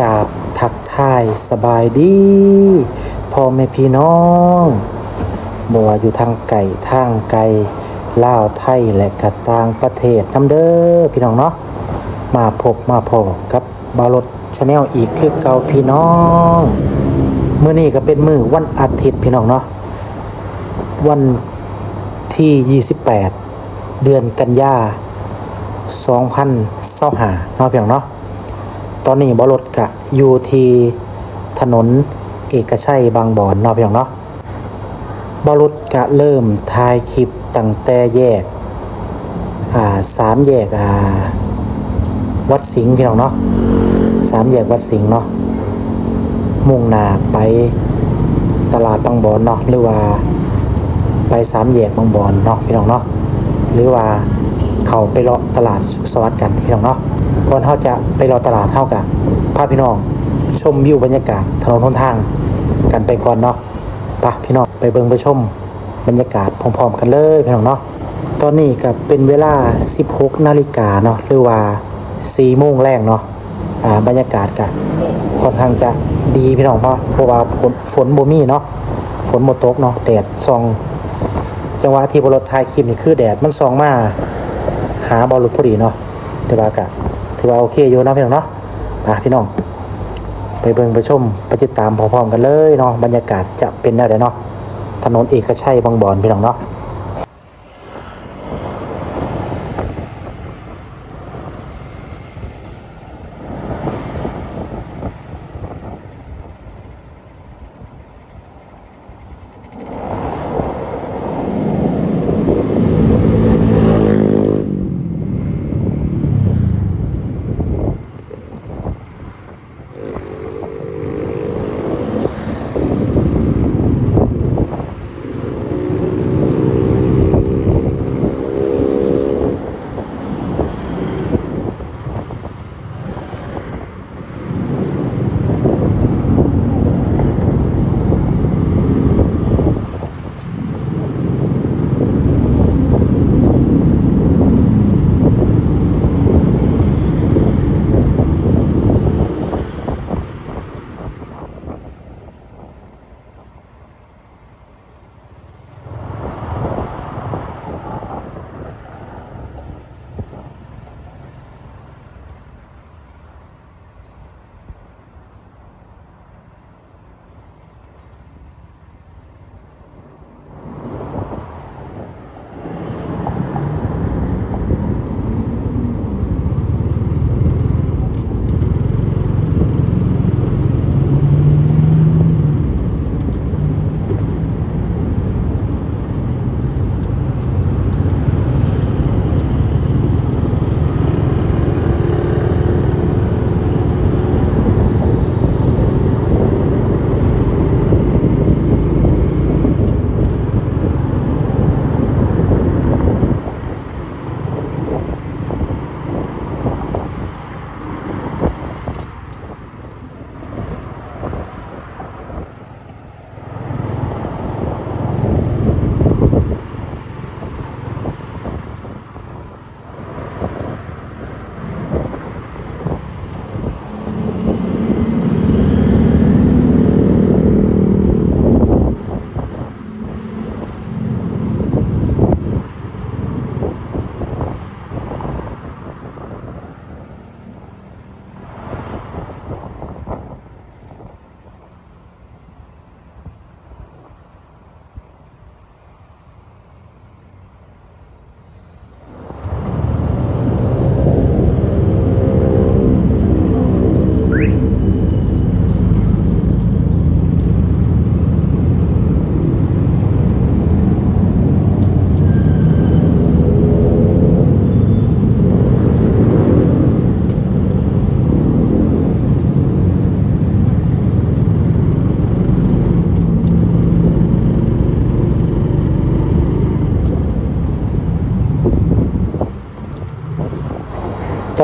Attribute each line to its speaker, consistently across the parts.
Speaker 1: กราบทักทายสบายดีพ่อแม่พี่น้องบ่ว่าอยู่ทางไก่ทางไกลลาวไทยและกะต่างประเทศน้ำเด้อพี่น้องเนาะมาพบมาพอกับบารถชาแนลอีกคือเก่าพี่น้องมื้อนี้ก็เป็นมื้อวันอาทิตย์พี่น้องเนาะวันที่ 28 เดือนกันยา2025เนาะพี่น้องเนาะตอนนี้บรถกะอ ยู่ที่ถนนเอกชัยบางบอนนาะพี่น้องเนาะบรถกะเริ่มถ่ายคลิปตั้งแต่แยกอ่าสามแยกอ่าวัดสิงห์พี่น้องเนาะสามแยกวัดสิงห์เนาะมุ่งหน้าไปตลาดบางบอนเนาะหรือว่าไปสามแยกบางบอนเนาะพี่น้องเนาะหรือว่าเขาไปเลาะตลาดสุขสวัสดิ์กันพี่น้องเนาะก่อนเขาจะไปเลาะตลาดเท่ากับ พาพี่น้อง ชมวิวบรรยากาศถนนหนทาง กันไปก่อนเนาะไปพี่น้องไปเบิ่งไปชมบรรยากาศพร้อมๆกันเลยพี่น้องเนาะตอนนี้ก็เป็นเวลา 16 นาฬิกาเนาะหรือว่า4โมงแรงเนาะอ่าบรรยากาศก็ค่อนข้างจะดีพี่น้องเพราะเพราะว่าฝนฝนบ่มีเนาะฝนบ่ตกเนาะแดดส่อง จังหวะที่บรถถ่ายคลิปนี่คือแดดมันส่องมาหาบอลลุดพอดีเนาะแต่ว่ากะถือว่าโอเคอยู่นะพี่น้องเนาะ มาพี่น้อง ไปเบิ่งไปชมไปติดตามพร้อมๆกันเลยเนาะบรรยากาศจะเป็นแนวใดเนาะถนนเอกชัยบางบอนพี่น้องเนาะ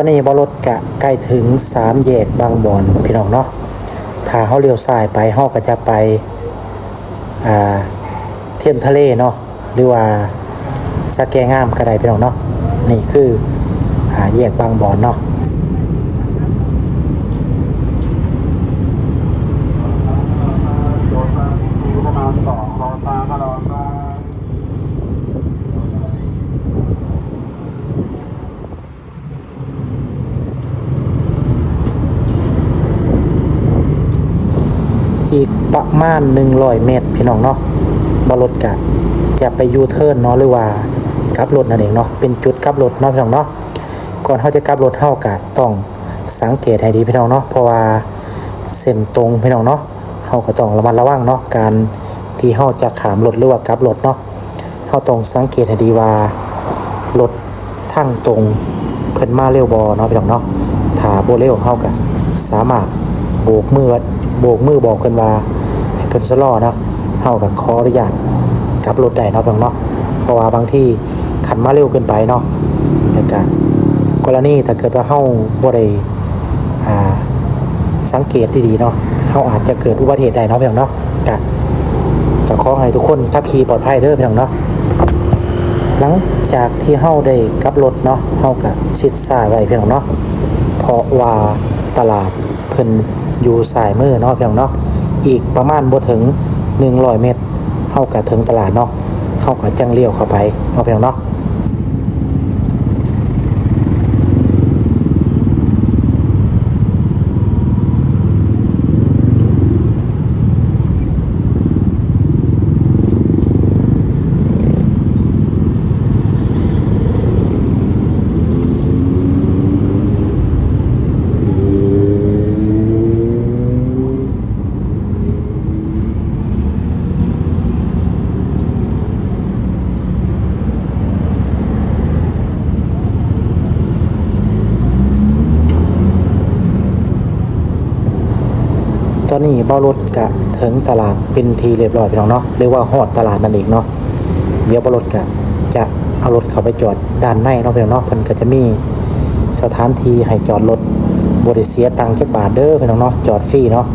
Speaker 1: อนนี้บรถกะใกล้ถึงสามแยกบางบอนพี่น้องเนาะถ้าเขาเลี้ยวซ้ายไปเขาก็จะไปเทียนทะเลเนาะหรือว่าสะแกงามกระไดพี่น้องเนาะนี่คือแยกบางบอนเนาะ อีก ประมาณ100เมตร พี่น้องเนาะบ่รถกะจะไปยูเทิร์นเนาะหรือว่ากลับรถนั่นเองเนาะเป็นจุดกลับรถเนาะพี่น้องเนาะก่อนเฮาจะกลับรถเฮากะต้องสังเกตให้ดีพี่น้องเนาะเพราะว่าเส้นตรงพี่น้องเนาะเฮาก็ต้องระมัดระวังเนาะการที่เฮาจะขามรถหรือว่ากลับรถเนาะเฮาต้องสังเกตให้ดีว่ารถทางตรงเพิ่นมาเร็วบ่เนาะพี่น้องเนาะถ้าโบเร็วเฮาก็สามารถโบกมือโบกมือบอกเพิ่นว่า เพิ่นชะลอเนาะเฮาก็ขออนุญาตกลับรถได้เนาะพี่น้องเนาะเพราะว่าบางที่ขันมาเร็วเกินไปเนาะแล้วก็กรณีถ้าเกิดว่าเฮาบ่ได้อ่าสังเกตดีๆเนาะเขาอาจจะเกิดอุบัติเหตุได้เนาะพี่น้องเนาะกะก็ขอให้ทุกคนทับขี่ปลอดภัยเด้อพี่น้องเนาะหลังจากที่เฮาได้กลับรถเนาะเฮาก็ชิดซ้ายไว้พี่น้องเนาะเพราะว่าตลาดเพิ่นอยู่สายมือเนาะเพี่น้องเนาะ อีกประมาณบ่ถึง100เมตรเข้ากับถึงตลาดเนาะเข้ากับจังเลี้ยวเข้าไปเอาะพี่น้องเนาะ ต อรถกะถึงตลาดเป็นทีเรียบร้อยพี่น้องเนาะเรียกว่าหอดตลาดนั่นเองเนาะเดี๋ยวบ้ารถกะจะเอารถเข้าไปจอดด้านในเนาะพี่น้องเนาะเพิ่นก็จะมีสถานที่ให้จอดรถบริเสียตังค์จักบาทเด้อพี่น้องเนาะจอดฟรีเนาะ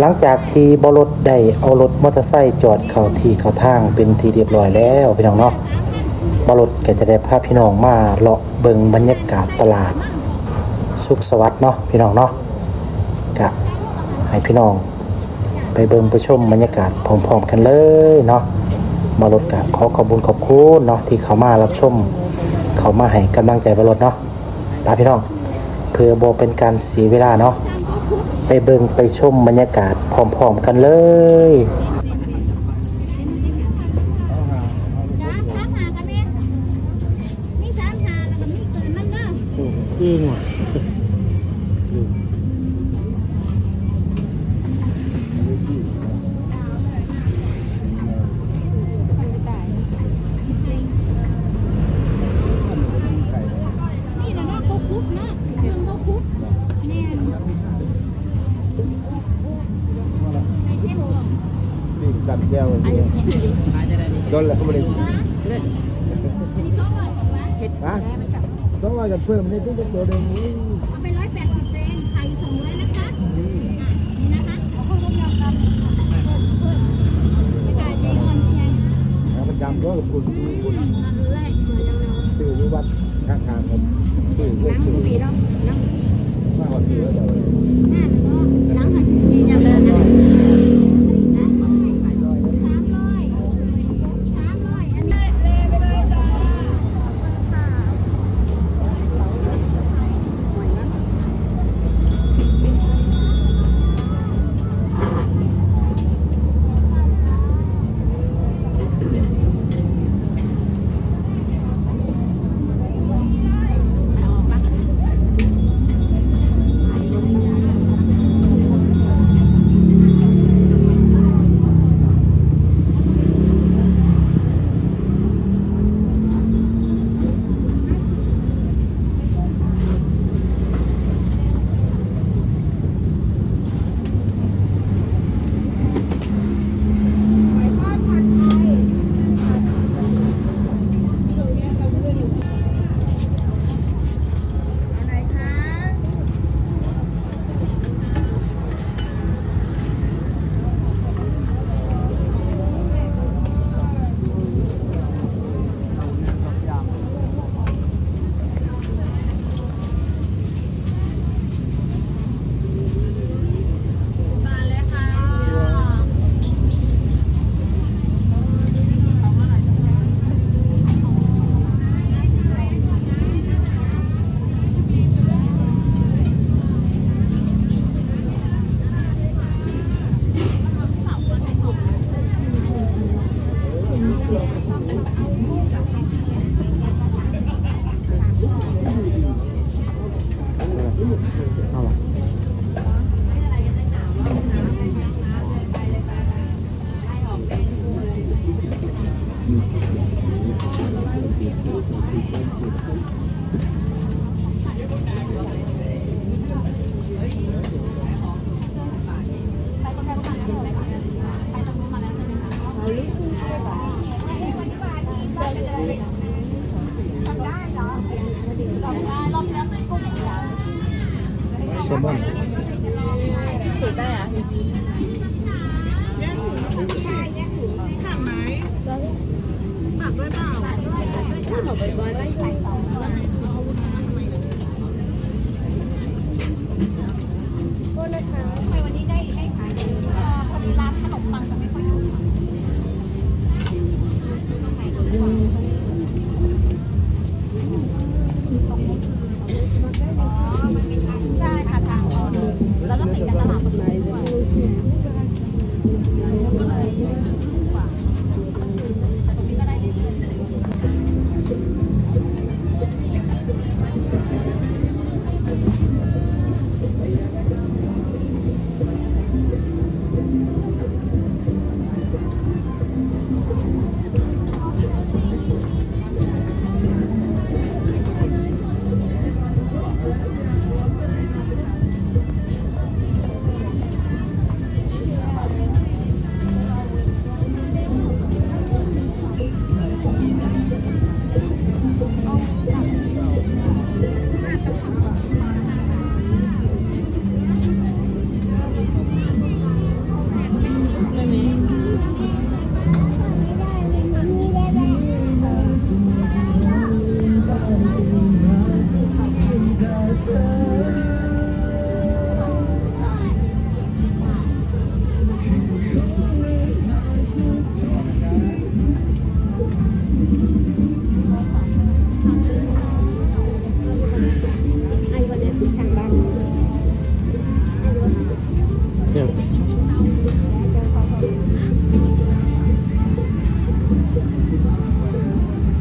Speaker 1: หลังจากที่บรถได้เอารถมอเตอร์ไซค์จอดเข้าที่เข้าทางเป็นที่เรียบร้อยแล้วพี่น้องเนาะบรถก็จะได้พาพี่น้องมาเลาะเบิงบรรยากาศตลาด สุขสวัสดิ์เนาะพี่น้องเนาะกะให้พี่น้อง ไปเบิงไปชมบรรยากาศพร้อมๆกันเลยเนาะบรถกะขอขอบคุญขอบคุณเนาะที่เขามารับชม เขามาให้กำลังใจบรถเนาะตาพี่น้องเพื่อโบเป็นการเสียเวลาเนาะ ไปเบิงไปชมบรรยากาศพร้อมๆกันเลย
Speaker 2: จ้าสามหากันเองมีสามหาแล้วก็มีเกินมันเด้อ
Speaker 3: จริงว่ะ
Speaker 2: นี่นะเนาะเขาคุกเนาะเครื่องเขาคุกแน่นในเทปก่อน
Speaker 3: สิ่งกัดแก้วเนี่ยโดนแล้วก็ไม่ได้
Speaker 2: นะอันนี้สองร้อยกว่าบาท
Speaker 3: ฮะ ต้องว่ากันเพิ่มในทุกตัวเดิมนี้
Speaker 2: เอาไปร้อยแปดสิบเองไข่สองร้อยนะคะอะนี่นะคะเอาเข้าร่วมยำกันไม่ได้ใจอ่อนใหญ่
Speaker 3: แล้วประจำก็คุณคุณ
Speaker 2: อันแรกเลยจังเลย
Speaker 3: ชื่อนิวัฒน์ข้างทางผมชื่อเพื่อนชื่อ
Speaker 2: ปีแล้วนั่ง
Speaker 3: มาวันที่แล้วเดี๋ยว
Speaker 2: หน้าเนาะหลังหันดีจังเลยนะ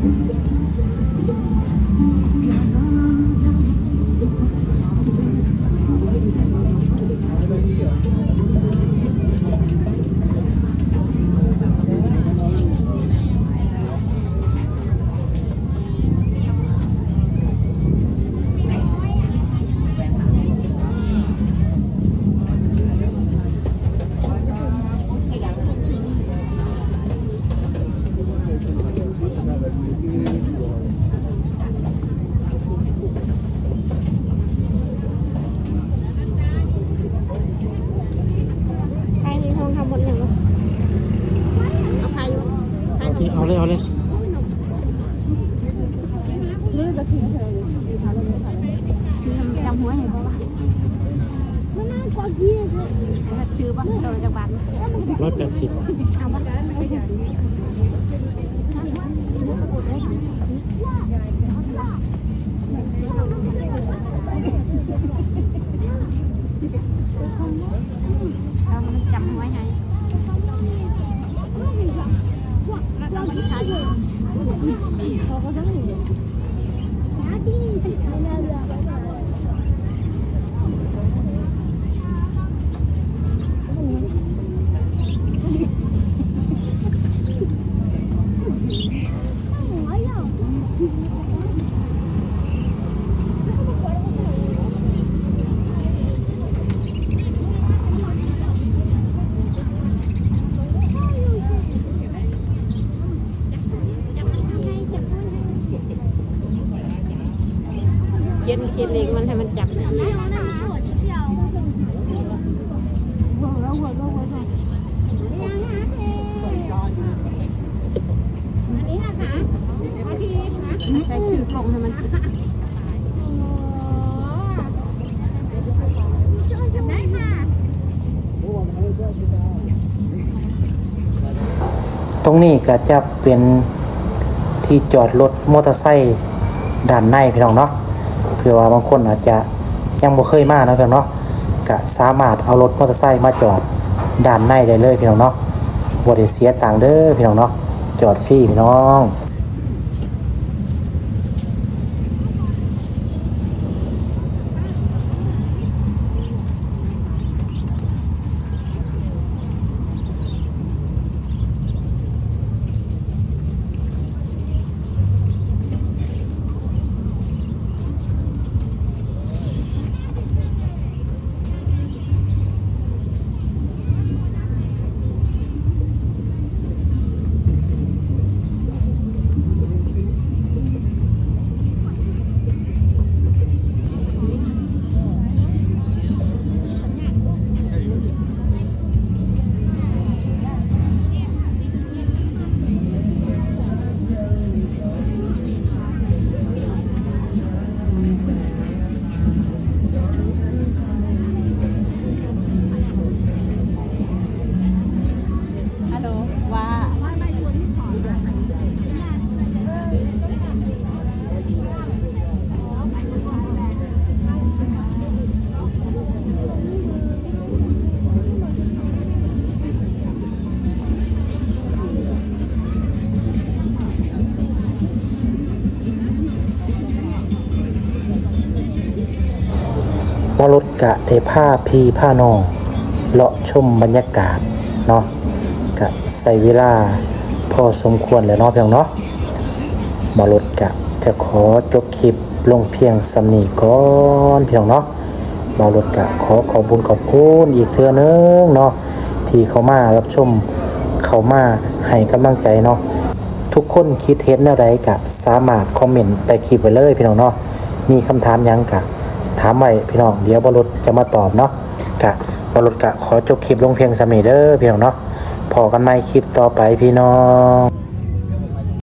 Speaker 2: Thank you. เรามันจำหัวไงเรามันใช้เขาก็ต้อง
Speaker 4: เย็นเย็นเองมันให้มันจับ
Speaker 2: อันนี้นะคะนาทีนะ
Speaker 4: ใช้ชื่อกลงให้มัน
Speaker 1: ตรงนี้ก็จะเป็นที่จอดรถมอเตอร์ไซค์ด้านในพี่น้องเนาะ ผื่อว่าบางคนอาจจะยังบ่เคยมาเนาะพี่น้องเนาะก็สามารถเอารถมอเตอร์ไซค์มาจอดด้านในได้เลยพี่น้องเนาะบ่ได้เสียตังค์เด้อพี่น้องเนาะจอดฟรีพี่น้อง กะได้ผ้าพีผ้านองเลาะชมบรรยากาศเนาะกะใส่เวลาพอสมควรแล้วเนาะพี่น้องเนาะบารถกะจะขอจบคลิปลงเพียงสำนีก่อนเพี่น้องเนาะบารถกะขอขอบุญขอบคุณอีกเทื่อนึงเนาะที่เขามารับชมเขามาให้กำลังใจเนาะทุกคนคิดเห็นแนวใดกะสามารถคอมเมนต์ใต้คลิปไว้เลยพี่น้องเนาะมีคำถามยังกะ ถามไว้พี่น้องเดี๋ยวบรุษจะมาตอบเนาะกะบรุษกะขอจบคลิปลงเพียงสมีเด้อพี่น้องเนาะพอกันใหม่คลิปต่อไปพี่น้อง